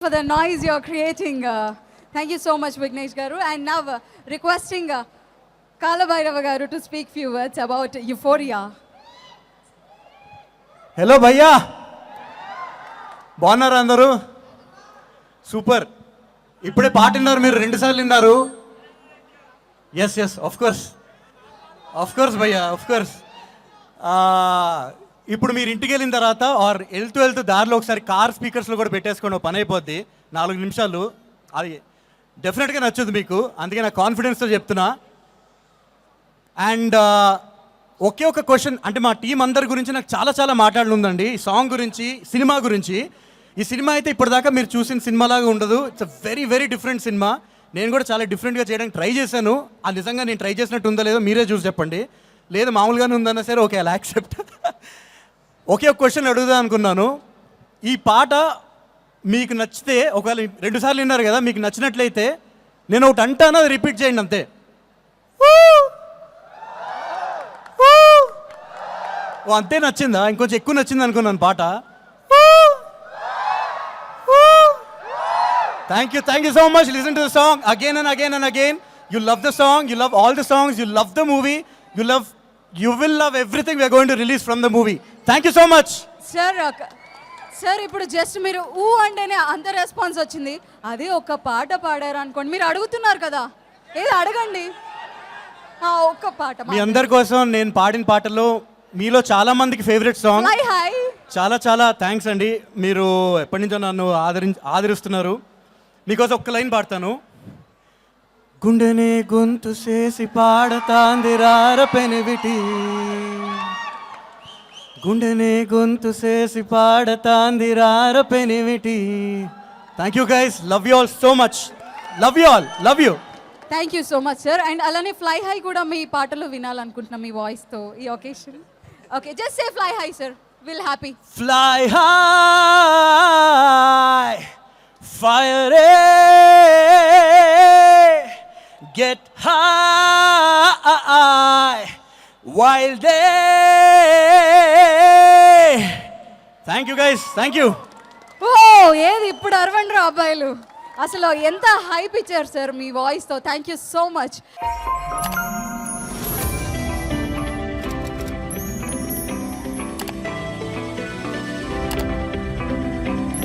For the noise your creating thank you so much Vignesh garu and now requesting Kalabhairava garu to speak few words about euphoria hello భయ్యా బాగున్నారు అందరూ super ఇప్పుడే పాట విన్నారు మీరు రెండుసార్లు విన్నారు yes yes of course of course భయ్యా ఆఫ్ కోర్స్ ఇప్పుడు మీరు ఇంటికి వెళ్ళిన తర్వాత ఆర్ వెళ్తూ వెళ్తూ దారిలో ఒకసారి కార్ స్పీకర్స్లో కూడా పెట్టేసుకోండి పని అయిపోద్ది. నాలుగు నిమిషాలు. అది డెఫినెట్గా నచ్చుద్ది మీకు. అందుకే నా కాన్ఫిడెన్స్తో చెప్తున్నా. అండ్ ఒకే ఒక క్వశ్చన్ అంటే మా టీం అందరి గురించి నాకు చాలా చాలా మాట్లాడనుందండి ఈ సాంగ్ గురించి సినిమా గురించి. ఈ సినిమా అయితే ఇప్పటిదాకా మీరు చూసిన సినిమాలాగా ఉండదు. It's a very very different cinema నేను కూడా చాలా డిఫరెంట్గా చేయడానికి ట్రై చేశాను. ఆ నిజంగా నేను ట్రై చేసినట్టు ఉందో లేదో మీరే చూసి చెప్పండి. లేదు మామూలుగానే ఉందన్నా సరే ఓకే అలా యాక్సెప్ట్ ఒకే క్వశ్చన్ అడుగుదాం అనుకున్నాను. ఈ పాట మీకు నచ్చితే ఒకవేళ రెండు సార్లు విన్నారు కదా మీకు నచ్చినట్లయితే నేను ఒకటి అంటాను అది రిపీట్ చేయండి అంతే. ఓ అంతే నచ్చిందా? ఇంకొంచెం ఎక్కువ నచ్చింది అనుకున్నాను పాట. Thank you thank you so much listen to the song again and again and again you love the song you love all the songs you love the movie you love you will love everything we're going to release from the movie thank you so much sir sir ఇప్పుడు just మీరు ఊ అంటేనే అంత response వచ్చింది. అదే ఒక పాట పాడారు అనుకోండి. మీరు అడుగుతున్నారు కదా. ఏది అడగండి. ఆ, ఒక్క పాట మీ అందరి కోసం నేను పాడిన పాటలో మీలో చాలా మందికి ఫేవరెట్ సాంగ్ హాయ్ హాయ్ చాలా చాలా థ్యాంక్స్ అండి. మీరు ఎప్పటి నుంచో నన్ను ఆదరి ఆదరిస్తున్నారు. మీకోసం ఒక్క లైన్ పాడతాను. గుండెనే గొంతు చేసి పాడతాంది రార పెనివిటి. గుండెనే గొంతు చేసి పాడతాంది రార పెనివిటి. Thank you guys love you all so much love you all love you thank you so much sir and అలానే ఫ్లై హై కూడా మీ పాటలో వినాలనుకుంటున్నాం మీ వాయిస్తో ఈ occasion okay just say fly high sir will happy Fly high, get high, while they Thank you guys, thank you. ఓ ఏది ఇప్పుడు అరవండి రా అబ్బాయిలు. అసలు ఎంత హైప్ ఇచ్చారు సార్ మీ వాయిస్తో థ్యాంక్ యూ సో మచ్